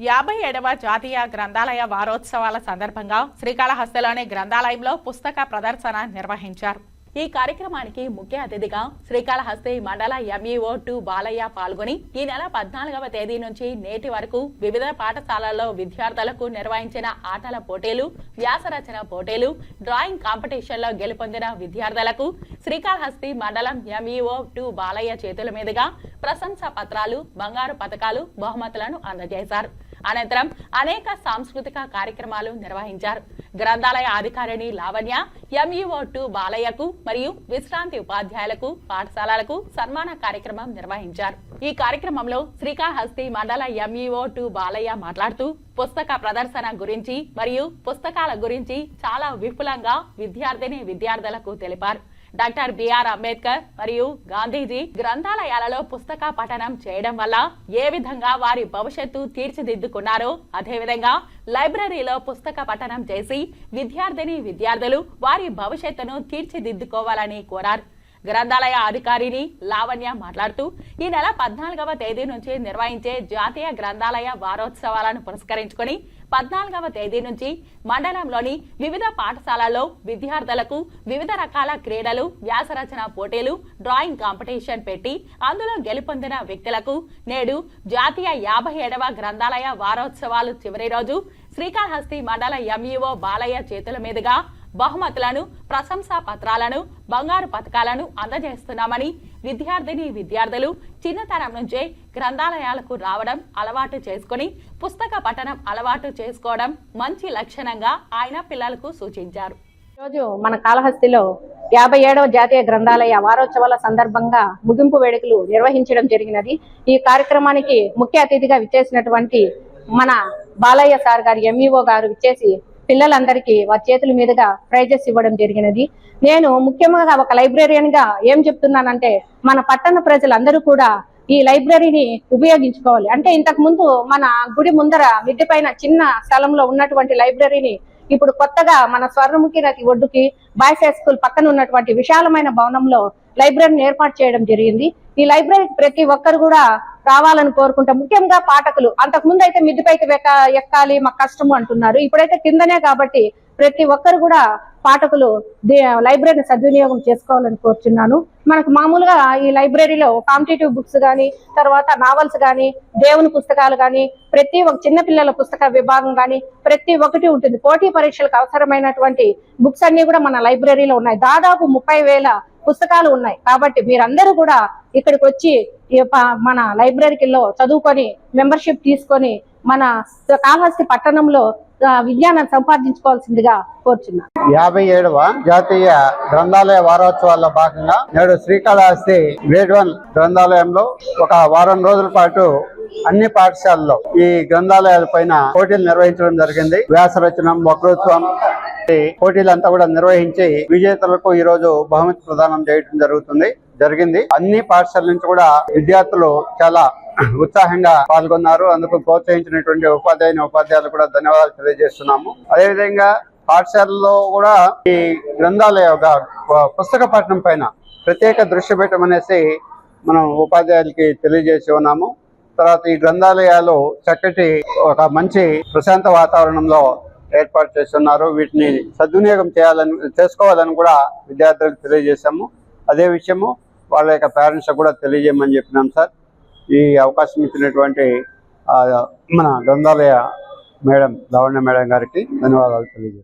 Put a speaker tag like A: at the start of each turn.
A: యాభై ఏడవ జాతీయ గ్రంథాలయ వారోత్సవాల సందర్భంగా శ్రీకాళహస్తిలోని గ్రంథాలయంలో పుస్తక ప్రదర్శన నిర్వహించారు. ఈ కార్యక్రమానికి ముఖ్య అతిథిగా శ్రీకాళహస్తి మండల ఎంఈఓ టు బాలయ్య పాల్గొని ఈ నెల పద్నాలుగవ తేదీ నుంచి నేటి వరకు వివిధ పాఠశాలల్లో విద్యార్థులకు నిర్వహించిన ఆటల పోటీలు వ్యాసరచన పోటీలు డ్రాయింగ్ కాంపిటీషన్లో గెలుపొందిన విద్యార్థులకు శ్రీకాళహస్తి మండలం ఎంఈఓ టు బాలయ్య చేతుల మీదుగా ప్రశంసా పత్రాలు బంగారు పథకాలు బహుమతులను అందజేశారు. అనంతరం అనేక సాంస్కృతిక కార్యక్రమాలు నిర్వహించారు. గ్రంథాలయ అధికారిని లావణ్య ఎంఈఓ టు బాలయ్యకు మరియు విశ్రాంతి ఉపాధ్యాయులకు పాఠశాలలకు సన్మాన కార్యక్రమం నిర్వహించారు. ఈ కార్యక్రమంలో శ్రీకాహస్తి మండల ఎంఈఓ టు బాలయ్య మాట్లాడుతూ పుస్తక ప్రదర్శన గురించి మరియు పుస్తకాల గురించి చాలా విపులంగా విద్యార్థిని విద్యార్థులకు తెలిపారు. డాక్టర్ బిఆర్ అంబేద్కర్ మరియు గాంధీజీ గ్రంథాలయాలలో పుస్తక పఠనం చేయడం వల్ల ఏ విధంగా వారి భవిష్యత్తు తీర్చిదిద్దుకున్నారో అదేవిధంగా లైబ్రరీలో పుస్తక పఠనం చేసి విద్యార్థిని విద్యార్థులు వారి భవిష్యత్తును తీర్చిదిద్దుకోవాలని కోరారు. గ్రంథాలయ అధికారిని లావణ్య మాట్లాడుతూ ఈ నెల పద్నాలుగవ తేదీ నుంచి నిర్వహించే జాతీయ గ్రంథాలయ వారోత్సవాలను పురస్కరించుకొని పద్నాలుగవ తేదీ నుంచి మండలంలోని వివిధ పాఠశాలల్లో విద్యార్థులకు వివిధ రకాల క్రీడలు వ్యాసరచన పోటీలు డ్రాయింగ్ కాంపిటీషన్ పెట్టి అందులో గెలుపొందిన వ్యక్తులకు నేడు జాతీయ యాభై ఏడవ గ్రంథాలయ వారోత్సవాలు చివరి రోజు శ్రీకాళహస్తి మండల ఎంఈఓ బాలయ్య చేతుల మీదుగా బహుమతులను ప్రశంసా పత్రాలను బంగారు పథకాలను అందజేస్తున్నామని విద్యార్థిని విద్యార్థులు చిన్నతనం నుంచే గ్రంథాలయాలకు రావడం అలవాటు చేసుకుని పుస్తక పఠనం అలవాటు చేసుకోవడం మంచి లక్షణంగా ఆయన పిల్లలకు సూచించారు.
B: ఈరోజు మన కాళహస్తిలో యాభై ఏడవ జాతీయ గ్రంథాలయ వారోత్సవాల సందర్భంగా ముగింపు వేడుకలు నిర్వహించడం జరిగినది. ఈ కార్యక్రమానికి ముఖ్య అతిథిగా విచ్చేసినటువంటి మన బాలయ్య సార్ గారు ఎంఈఓ గారు విచ్చేసి పిల్లలందరికీ వారి చేతుల మీదుగా ప్రైజెస్ ఇవ్వడం జరిగినది. నేను ముఖ్యంగా ఒక లైబ్రేరియన్గా ఏం చెప్తున్నానంటే మన పట్టణ ప్రజలందరూ కూడా ఈ లైబ్రరీని ఉపయోగించుకోవాలి. అంటే ఇంతకు ముందు మన గుడి ముందర మిద్దె పైన చిన్న స్థలంలో ఉన్నటువంటి లైబ్రరీని ఇప్పుడు కొత్తగా మన స్వర్ణముఖి నది ఒడ్డుకి బాయ్స్ హై స్కూల్ పక్కన ఉన్నటువంటి విశాలమైన భవనంలో లైబ్రరీని ఏర్పాటు చేయడం జరిగింది. ఈ లైబ్రరీకి ప్రతి ఒక్కరు కూడా రావాలని కోరుకుంటాం ముఖ్యంగా పాఠకులు. అంతకు ముందు అయితే మిద్దిపైకి ఎక్కాలి మాకు కష్టము అంటున్నారు. ఇప్పుడైతే కిందనే కాబట్టి ప్రతి ఒక్కరు కూడా పాఠకులు లైబ్రరీని సద్వినియోగం చేసుకోవాలని కోరుచున్నాను. మనకు మామూలుగా ఈ లైబ్రరీలో కాంపిటేటివ్ బుక్స్ కానీ తర్వాత నావల్స్ కానీ దేవుని పుస్తకాలు కానీ ప్రతి ఒక్క చిన్నపిల్లల పుస్తక విభాగం కానీ ప్రతి ఒక్కటి ఉంటుంది. పోటీ పరీక్షలకు అవసరమైనటువంటి బుక్స్ అన్ని కూడా మన లైబ్రరీలో ఉన్నాయి. దాదాపు ముప్పై వేల పుస్తకాలు ఉన్నాయి. కాబట్టి మీరందరూ కూడా ఇక్కడికి వచ్చి ఈ మన లైబ్రరీలో చదువుకొని మెంబర్షిప్ తీసుకొని మన కాళహస్తి పట్టణంలో విజ్ఞానం సంపాదించుకోవాల్సిందిగా కోరుచున్నా
C: యాభై ఏడవ జాతీయ గ్రంథాలయ వారోత్సవాల్లో భాగంగా నేడు శ్రీకాళహస్తి గ్రేడ్ వన్ గ్రంథాలయంలో ఒక వారం రోజుల పాటు అన్ని పాఠశాలలో ఈ గ్రంథాలయాల పైన పోటీలు నిర్వహించడం జరిగింది. వ్యాసరచనం రచనం పోటీలంతా కూడా నిర్వహించి విజేతలకు ఈ రోజు బహుమతి ప్రదానం చేయడం జరుగుతుంది జరిగింది. అన్ని పాఠశాల నుంచి కూడా విద్యార్థులు చాలా ఉత్సాహంగా పాల్గొన్నారు. అందుకు ప్రోత్సహించినటువంటి ఉపాధ్యాయుని ఉపాధ్యాయులు కూడా ధన్యవాదాలు తెలియజేస్తున్నాము. అదేవిధంగా పాఠశాలలో కూడా ఈ గ్రంథాలయ పుస్తక పఠనం పైన ప్రత్యేక దృష్టి పెట్టమనేసి మనం ఉపాధ్యాయులకి తెలియజేసి ఉన్నాము. తర్వాత ఈ గ్రంథాలయాలు చక్కటి ఒక మంచి ప్రశాంత వాతావరణంలో ఏర్పాటు చేస్తున్నారు. వీటిని సద్వినియోగం చేయాలని చేసుకోవాలని కూడా విద్యార్థులకు తెలియజేశాము. అదే విషయము వాళ్ళ యొక్క పేరెంట్స్ కూడా తెలియజేయమని చెప్పినాం సార్. ఈ అవకాశం ఇచ్చినటువంటి మన గ్రంథాలయ మేడం లవణ్య మేడం గారికి ధన్యవాదాలు తెలియజేస్తాం